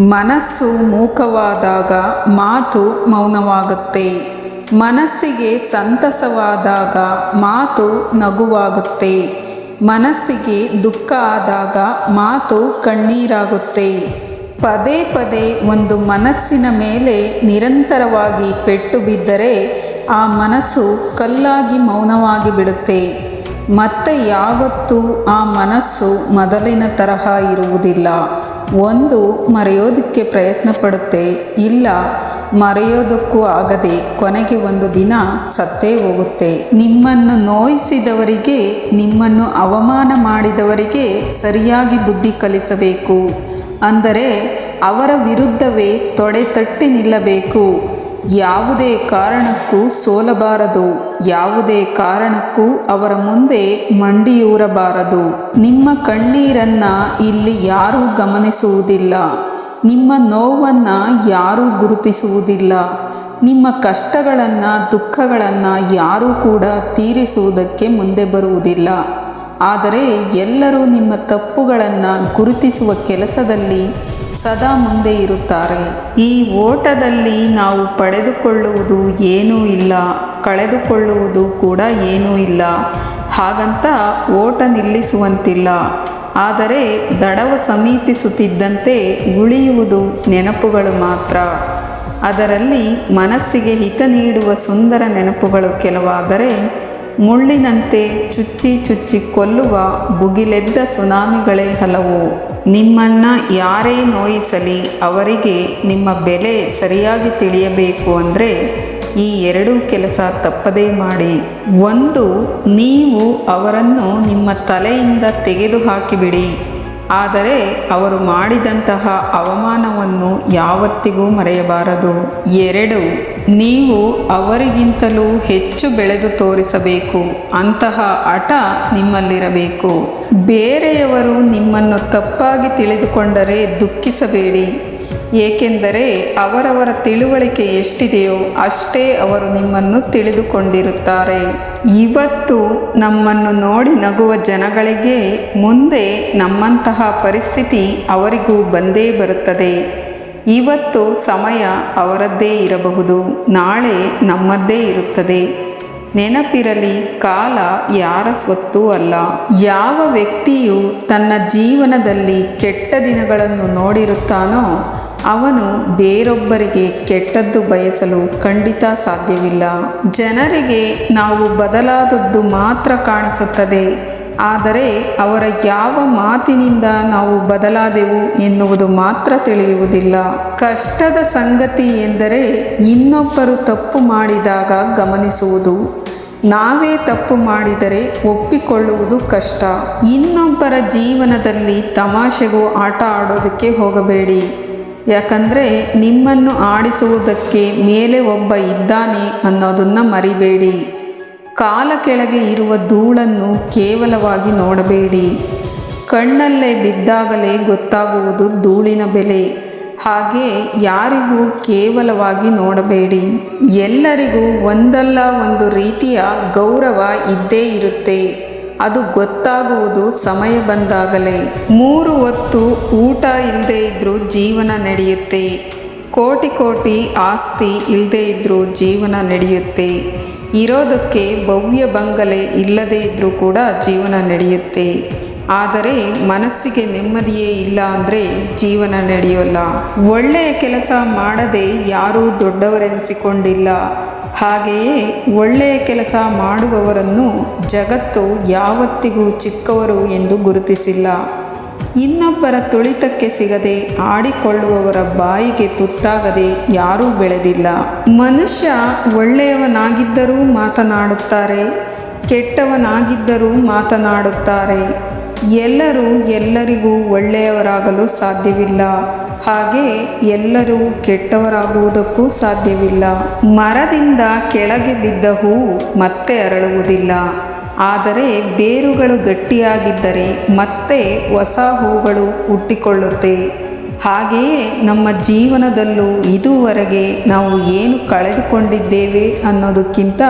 ಮನಸ್ಸು ಮೂಕವಾದಾಗ ಮಾತು ಮೌನವಾಗುತ್ತೆ. ಮನಸ್ಸಿಗೆ ಸಂತಸವಾದಾಗ ಮಾತು ನಗುವಾಗುತ್ತೆ. ಮನಸ್ಸಿಗೆ ದುಃಖ ಆದಾಗ ಮಾತು ಕಣ್ಣೀರಾಗುತ್ತೆ. ಪದೇ ಪದೇ ಒಂದು ಮನಸ್ಸಿನ ಮೇಲೆ ನಿರಂತರವಾಗಿ ಪೆಟ್ಟು ಬಿದ್ದರೆ ಆ ಮನಸ್ಸು ಕಲ್ಲಾಗಿ ಮೌನವಾಗಿ ಬಿಡುತ್ತೆ. ಮತ್ತೆ ಯಾವತ್ತೂ ಆ ಮನಸ್ಸು ಮೊದಲಿನ ತರಹ ಇರುವುದಿಲ್ಲ. ಒಂದು ಮರೆಯೋದಕ್ಕೆ ಪ್ರಯತ್ನ ಪಡುತ್ತೆ ಇಲ್ಲ ಮರೆಯೋದಕ್ಕೂ ಆಗದೆ ಕೊನೆಗೆ ಒಂದು ದಿನ ಸತ್ತೇ ಹೋಗುತ್ತೆ. ನಿಮ್ಮನ್ನು ನೋಯಿಸಿದವರಿಗೆ, ನಿಮ್ಮನ್ನು ಅವಮಾನ ಮಾಡಿದವರಿಗೆ ಸರಿಯಾಗಿ ಬುದ್ಧಿ ಕಲಿಸಬೇಕು. ಅಂದರೆ ಅವರ ವಿರುದ್ಧವೇ ತೊಡೆ ತಟ್ಟಿ ನಿಲ್ಲಬೇಕು. ಯಾವುದೇ ಕಾರಣಕ್ಕೂ ಸೋಲಬಾರದು, ಯಾವುದೇ ಕಾರಣಕ್ಕೂ ಅವರ ಮುಂದೆ ಮಂಡಿಯೂರಬಾರದು. ನಿಮ್ಮ ಕಣ್ಣೀರನ್ನು ಇಲ್ಲಿ ಯಾರೂ ಗಮನಿಸುವುದಿಲ್ಲ, ನಿಮ್ಮ ನೋವನ್ನು ಯಾರೂ ಗುರುತಿಸುವುದಿಲ್ಲ, ನಿಮ್ಮ ಕಷ್ಟಗಳನ್ನು, ದುಃಖಗಳನ್ನು ಯಾರೂ ಕೂಡ ತೀರಿಸುವುದಕ್ಕೆ ಮುಂದೆ ಬರುವುದಿಲ್ಲ. ಆದರೆ ಎಲ್ಲರೂ ನಿಮ್ಮ ತಪ್ಪುಗಳನ್ನು ಗುರುತಿಸುವ ಕೆಲಸದಲ್ಲಿ ಸದಾ ಮುಂದೆ ಇರುತ್ತಾರೆ. ಈ ಓಟದಲ್ಲಿ ನಾವು ಪಡೆದುಕೊಳ್ಳುವುದು ಏನೂ ಇಲ್ಲ, ಕಳೆದುಕೊಳ್ಳುವುದು ಕೂಡ ಏನೂ ಇಲ್ಲ. ಹಾಗಂತ ಓಟ ನಿಲ್ಲಿಸುವಂತಿಲ್ಲ. ಆದರೆ ದಡವ ಸಮೀಪಿಸುತ್ತಿದ್ದಂತೆ ಉಳಿಯುವುದು ನೆನಪುಗಳು ಮಾತ್ರ. ಅದರಲ್ಲಿ ಮನಸ್ಸಿಗೆ ಹಿತ ನೀಡುವ ಸುಂದರ ನೆನಪುಗಳು ಕೆಲವಾದರೆ ಮುಳ್ಳಿನಂತೆ ಚುಚ್ಚಿ ಚುಚ್ಚಿ ಕೊಲ್ಲುವ ಬುಗಿಲೆದ್ದ ಸುನಾಮಿಗಳೇ ಹಲವು. ನಿಮ್ಮನ್ನು ಯಾರೇ ನೋಯಿಸಲಿ, ಅವರಿಗೆ ನಿಮ್ಮ ಬೆಲೆ ಸರಿಯಾಗಿ ತಿಳಿಯಬೇಕು ಅಂದರೆ ಈ ಎರಡೂ ಕೆಲಸ ತಪ್ಪದೇ ಮಾಡಿ. ಒಂದು, ನೀವು ಅವರನ್ನು ನಿಮ್ಮ ತಲೆಯಿಂದ ತೆಗೆದು ಹಾಕಿಬಿಡಿ ಆದರೆ ಅವರು ಮಾಡಿದಂತಹ ಅವಮಾನವನ್ನು ಯಾವತ್ತಿಗೂ ಮರೆಯಬಾರದು. ಎರಡು, ನೀವು ಅವರಿಗಿಂತಲೂ ಹೆಚ್ಚು ಬೆಳೆದು ತೋರಿಸಬೇಕು. ಅಂತಹ ಹಠ ನಿಮ್ಮಲ್ಲಿರಬೇಕು. ಬೇರೆಯವರು ನಿಮ್ಮನ್ನು ತಪ್ಪಾಗಿ ತಿಳಿದುಕೊಂಡರೆ ದುಃಖಿಸಬೇಡಿ. ಏಕೆಂದರೆ ಅವರವರ ತಿಳುವಳಿಕೆ ಎಷ್ಟಿದೆಯೋ ಅಷ್ಟೇ ಅವರು ನಿಮ್ಮನ್ನು ತಿಳಿದುಕೊಂಡಿರುತ್ತಾರೆ. ಇವತ್ತು ನಮ್ಮನ್ನು ನೋಡಿ ನಗುವ ಜನಗಳಿಗೆ ಮುಂದೆ ನಮ್ಮಂತಹ ಪರಿಸ್ಥಿತಿ ಅವರಿಗೂ ಬಂದೇ ಬರುತ್ತದೆ. ಇವತ್ತು ಸಮಯ ಅವರದ್ದೇ ಇರಬಹುದು, ನಾಳೆ ನಮ್ಮದ್ದೇ ಇರುತ್ತದೆ. ನೆನಪಿರಲಿ, ಕಾಲ ಯಾರ ಸ್ವತ್ತೂ ಅಲ್ಲ. ಯಾವ ವ್ಯಕ್ತಿಯು ತನ್ನ ಜೀವನದಲ್ಲಿ ಕೆಟ್ಟ ದಿನಗಳನ್ನು ನೋಡಿರುತ್ತಾನೋ ಅವನು ಬೇರೊಬ್ಬರಿಗೆ ಕೆಟ್ಟದ್ದು ಬಯಸಲು ಖಂಡಿತ ಸಾಧ್ಯವಿಲ್ಲ. ಜನರಿಗೆ ನಾವು ಬದಲಾದದ್ದು ಮಾತ್ರ ಕಾಣಿಸುತ್ತದೆ. ಆದರೆ ಅವರ ಯಾವ ಮಾತಿನಿಂದ ನಾವು ಬದಲಾದೆವು ಎನ್ನುವುದು ಮಾತ್ರ ತಿಳಿಯುವುದಿಲ್ಲ. ಕಷ್ಟದ ಸಂಗತಿ ಎಂದರೆ ಇನ್ನೊಬ್ಬರು ತಪ್ಪು ಮಾಡಿದಾಗ ಗಮನಿಸುವುದು. ನಾವೇ ತಪ್ಪು ಮಾಡಿದರೆ ಒಪ್ಪಿಕೊಳ್ಳುವುದು ಕಷ್ಟ. ಇನ್ನೊಬ್ಬರ ಜೀವನದಲ್ಲಿ ತಮಾಷೆಗೂ ಆಟ ಆಡೋದಕ್ಕೆ ಹೋಗಬೇಡಿ. ಯಾಕಂದರೆ ನಿಮ್ಮನ್ನು ಆಡಿಸುವುದಕ್ಕೆ ಮೇಲೆ ಒಬ್ಬ ಇದ್ದಾನೆ ಅನ್ನೋದನ್ನು ಮರಿಬೇಡಿ. ಕಾಲ ಕೆಳಗೆ ಇರುವ ಧೂಳನ್ನು ಕೇವಲವಾಗಿ ನೋಡಬೇಡಿ. ಕಣ್ಣಲ್ಲೇ ಬಿದ್ದಾಗಲೇ ಗೊತ್ತಾಗುವುದು ಧೂಳಿನ ಬೆಲೆ. ಹಾಗೆ ಯಾರಿಗೂ ಕೇವಲವಾಗಿ ನೋಡಬೇಡಿ. ಎಲ್ಲರಿಗೂ ಒಂದಲ್ಲ ಒಂದು ರೀತಿಯ ಗೌರವ ಇದ್ದೇ ಇರುತ್ತೆ. ಅದು ಗೊತ್ತಾಗುವುದು ಸಮಯ ಬಂದಾಗಲೇ. ಮೂರು ಹೊತ್ತು ಊಟ ಇಲ್ಲದೇ ಇದ್ದರೂ ಜೀವನ ನಡೆಯುತ್ತೆ. ಕೋಟಿ ಕೋಟಿ ಆಸ್ತಿ ಇಲ್ಲದೇ ಇದ್ದರೂ ಜೀವನ ನಡೆಯುತ್ತೆ. ಇರೋದಕ್ಕೆ ಭವ್ಯ ಬಂಗಲೆ ಇಲ್ಲದೇ ಇದ್ದರೂ ಕೂಡ ಜೀವನ ನಡೆಯುತ್ತೆ. ಆದರೆ ಮನಸ್ಸಿಗೆ ನೆಮ್ಮದಿಯೇ ಇಲ್ಲ ಅಂದರೆ ಜೀವನ ನಡೆಯೋಲ್ಲ. ಒಳ್ಳೆಯ ಕೆಲಸ ಮಾಡದೆ ಯಾರೂ ದೊಡ್ಡವರೆನಿಸಿಕೊಂಡಿಲ್ಲ. ಹಾಗೆಯೇ ಒಳ್ಳೆಯ ಕೆಲಸ ಮಾಡುವವರನ್ನು ಜಗತ್ತು ಯಾವತ್ತಿಗೂ ಚಿಕ್ಕವರು ಎಂದು ಗುರುತಿಸಿಲ್ಲ. ಇನ್ನೊಬ್ಬರ ತುಳಿತಕ್ಕೆ ಸಿಗದೆ ಆಡಿಕೊಳ್ಳುವವರ ಬಾಯಿಗೆ ತುತ್ತಾಗದೆ ಯಾರೂ ಬೆಳೆದಿಲ್ಲ. ಮನುಷ್ಯ ಒಳ್ಳೆಯವನಾಗಿದ್ದರೂ ಮಾತನಾಡುತ್ತಾರೆ, ಕೆಟ್ಟವನಾಗಿದ್ದರೂ ಮಾತನಾಡುತ್ತಾರೆ. ಎಲ್ಲರೂ ಎಲ್ಲರಿಗೂ ಒಳ್ಳೆಯವರಾಗಲು ಸಾಧ್ಯವಿಲ್ಲ. ಹಾಗೆ ಎಲ್ಲರೂ ಕೆಟ್ಟವರಾಗುವುದಕ್ಕೂ ಸಾಧ್ಯವಿಲ್ಲ. ಮರದಿಂದ ಕೆಳಗೆ ಬಿದ್ದ ಹೂವು ಮತ್ತೆ ಅರಳುವುದಿಲ್ಲ. ಆದರೆ ಬೇರುಗಳು ಗಟ್ಟಿಯಾಗಿದ್ದರೆ ಮತ್ತೆ ಹೊಸ ಹೂಗಳು ಹುಟ್ಟಿಕೊಳ್ಳುತ್ತೆ. ಹಾಗೆಯೇ ನಮ್ಮ ಜೀವನದಲ್ಲೂ ಇದುವರೆಗೆ ನಾವು ಏನು ಕಳೆದುಕೊಂಡಿದ್ದೇವೆ ಅನ್ನೋದಕ್ಕಿಂತ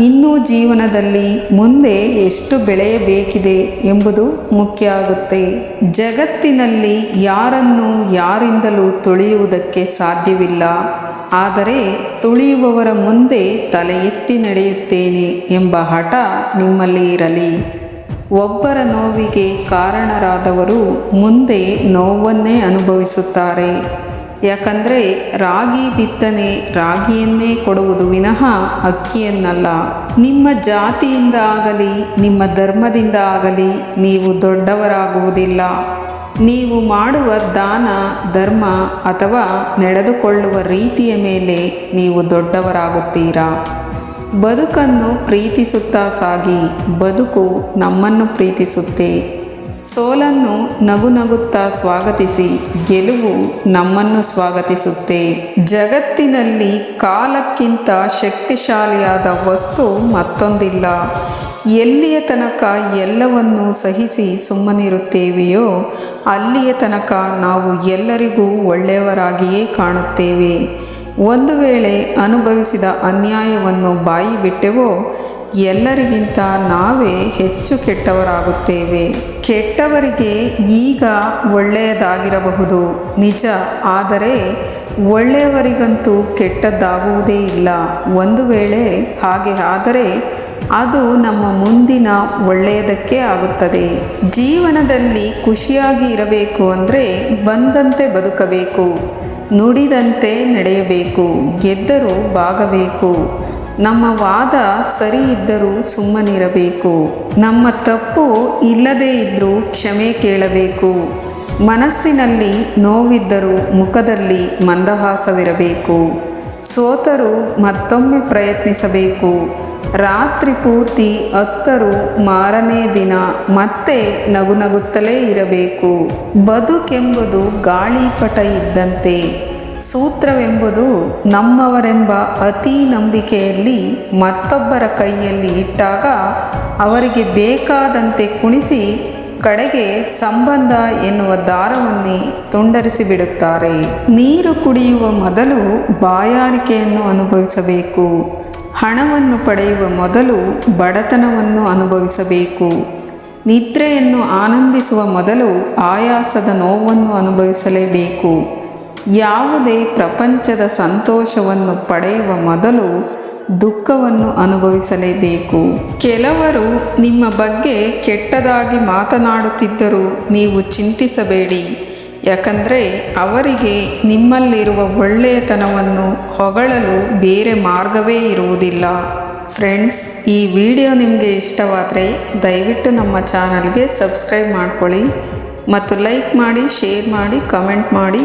ಇನ್ನೂ ಜೀವನದಲ್ಲಿ ಮುಂದೆ ಎಷ್ಟು ಬೆಳೆಯಬೇಕಿದೆ ಎಂಬುದು ಮುಖ್ಯ ಆಗುತ್ತೆ. ಜಗತ್ತಿನಲ್ಲಿ ಯಾರನ್ನು ಯಾರಿಂದಲೂ ತುಳಿಯುವುದಕ್ಕೆ ಸಾಧ್ಯವಿಲ್ಲ. ಆದರೆ ತುಳಿಯುವವರ ಮುಂದೆ ತಲೆ ಎತ್ತಿ ನಡೆಯುತ್ತೇನೆ ಎಂಬ ಹಠ ನಿಮ್ಮಲ್ಲಿ ಇರಲಿ. ಒಬ್ಬರ ನೋವಿಗೆ ಕಾರಣರಾದವರು ಮುಂದೆ ನೋವನ್ನೇ ಅನುಭವಿಸುತ್ತಾರೆ. ಯಾಕಂದರೆ ರಾಗಿ ಬಿತ್ತನೆ ರಾಗಿಯನ್ನೇ ಕೊಡುವುದು ವಿನಃ ಅಕ್ಕಿಯನ್ನಲ್ಲ. ನಿಮ್ಮ ಜಾತಿಯಿಂದ ಆಗಲಿ, ನಿಮ್ಮ ಧರ್ಮದಿಂದ ಆಗಲಿ ನೀವು ದೊಡ್ಡವರಾಗುವುದಿಲ್ಲ. ನೀವು ಮಾಡುವ ದಾನ, ಧರ್ಮ ಅಥವಾ ನಡೆದುಕೊಳ್ಳುವ ರೀತಿಯ ಮೇಲೆ ನೀವು ದೊಡ್ಡವರಾಗುತ್ತೀರಾ? ಬದುಕನ್ನು ಪ್ರೀತಿಸುತ್ತಾ ಸಾಗಿ, ಬದುಕು ನಮ್ಮನ್ನು ಪ್ರೀತಿಸುತ್ತೆ. ಸೋಲನ್ನು ನಗು ನಗುತ್ತಾ ಸ್ವಾಗತಿಸಿ, ಗೆಲುವು ನಮ್ಮನ್ನು ಸ್ವಾಗತಿಸುತ್ತೆ. ಜಗತ್ತಿನಲ್ಲಿ ಕಾಲಕ್ಕಿಂತ ಶಕ್ತಿಶಾಲಿಯಾದ ವಸ್ತು ಮತ್ತೊಂದಿಲ್ಲ. ಎಲ್ಲಿಯ ತನಕ ಎಲ್ಲವನ್ನು ಸಹಿಸಿ ಸುಮ್ಮನಿರುತ್ತೇವೆಯೋ, ಅಲ್ಲಿಯ ತನಕ ನಾವು ಎಲ್ಲರಿಗೂ ಒಳ್ಳೆಯವರಾಗಿಯೇ ಕಾಣುತ್ತೇವೆ. ಒಂದು ವೇಳೆ ಅನುಭವಿಸಿದ ಅನ್ಯಾಯವನ್ನು ಬಾಯಿ ಬಿಟ್ಟೆವೋ ಎಲ್ಲರಿಗಿಂತ ನಾವೇ ಹೆಚ್ಚು ಕೆಟ್ಟವರಾಗುತ್ತೇವೆ. ಕೆಟ್ಟವರಿಗೆ ಈಗ ಒಳ್ಳೆಯದಾಗಿರಬಹುದು. ನಿಜ, ಆದರೆ ಒಳ್ಳೆಯವರಿಗಂತೂ ಕೆಟ್ಟದ್ದಾಗುವುದೇ ಇಲ್ಲ. ಒಂದು ವೇಳೆ ಹಾಗೆ ಆದರೆ ಅದು ನಮ್ಮ ಮುಂದಿನ ಒಳ್ಳೆಯದಕ್ಕೆ ಆಗುತ್ತದೆ. ಜೀವನದಲ್ಲಿ ಖುಷಿಯಾಗಿ ಇರಬೇಕು ಅಂದರೆ ಬಂದಂತೆ ಬದುಕಬೇಕು, ನುಡಿದಂತೆ ನಡೆಯಬೇಕು, ಗೆದ್ದರೂ ಬಾಗಬೇಕು. ನಮ್ಮ ವಾದ ಸರಿ ಇದ್ದರೂ ಸುಮ್ಮನಿರಬೇಕು. ನಮ್ಮ ತಪ್ಪು ಇಲ್ಲದೇ ಇದ್ದರೂ ಕ್ಷಮೆ ಕೇಳಬೇಕು. ಮನಸ್ಸಿನಲ್ಲಿ ನೋವಿದ್ದರೂ ಮುಖದಲ್ಲಿ ಮಂದಹಾಸವಿರಬೇಕು. ಸೋತರೂ ಮತ್ತೊಮ್ಮೆ ಪ್ರಯತ್ನಿಸಬೇಕು. ರಾತ್ರಿ ಪೂರ್ತಿ ಹತ್ತರು ಮಾರನೇ ದಿನ ಮತ್ತೆ ನಗುನಗುತ್ತಲೇ ಇರಬೇಕು. ಬದುಕೆಂಬುದು ಗಾಳಿಪಟ ಇದ್ದಂತೆ. ಸೂತ್ರವೆಂಬುದು ನಮ್ಮವರೆಂಬ ಅತಿ ನಂಬಿಕೆಯಲ್ಲಿ ಮತ್ತೊಬ್ಬರ ಕೈಯಲ್ಲಿ ಇಟ್ಟಾಗ ಅವರಿಗೆ ಬೇಕಾದಂತೆ ಕುಣಿಸಿ ಕಡೆಗೆ ಸಂಬಂಧ ಎನ್ನುವ ದಾರವನ್ನೇ ತುಂಡರಿಸಿಬಿಡುತ್ತಾರೆ. ನೀರು ಕುಡಿಯುವ ಮೊದಲು ಬಾಯಾರಿಕೆಯನ್ನು ಅನುಭವಿಸಬೇಕು. ಹಣವನ್ನು ಪಡೆಯುವ ಮೊದಲು ಬಡತನವನ್ನು ಅನುಭವಿಸಬೇಕು. ನಿದ್ರೆಯನ್ನು ಆನಂದಿಸುವ ಮೊದಲು ಆಯಾಸದ ನೋವನ್ನು ಅನುಭವಿಸಲೇಬೇಕು. ಯಾವುದೇ ಪ್ರಪಂಚದ ಸಂತೋಷವನ್ನು ಪಡೆಯುವ ಮೊದಲು ದುಃಖವನ್ನು ಅನುಭವಿಸಲೇಬೇಕು. ಕೆಲವರು ನಿಮ್ಮ ಬಗ್ಗೆ ಕೆಟ್ಟದಾಗಿ ಮಾತನಾಡುತ್ತಿದ್ದರೂ ನೀವು ಚಿಂತಿಸಬೇಡಿ. ಯಾಕಂದರೆ ಅವರಿಗೆ ನಿಮ್ಮಲ್ಲಿರುವ ಒಳ್ಳೆಯತನವನ್ನು ಹೊಗಳಲು ಬೇರೆ ಮಾರ್ಗವೇ ಇರುವುದಿಲ್ಲ. ಫ್ರೆಂಡ್ಸ್, ಈ ವಿಡಿಯೋ ನಿಮಗೆ ಇಷ್ಟವಾದರೆ ದಯವಿಟ್ಟು ನಮ್ಮ ಚಾನಲ್ಗೆ ಸಬ್ಸ್ಕ್ರೈಬ್ ಮಾಡ್ಕೊಳ್ಳಿ ಮತ್ತು ಲೈಕ್ ಮಾಡಿ, ಶೇರ್ ಮಾಡಿ, ಕಮೆಂಟ್ ಮಾಡಿ.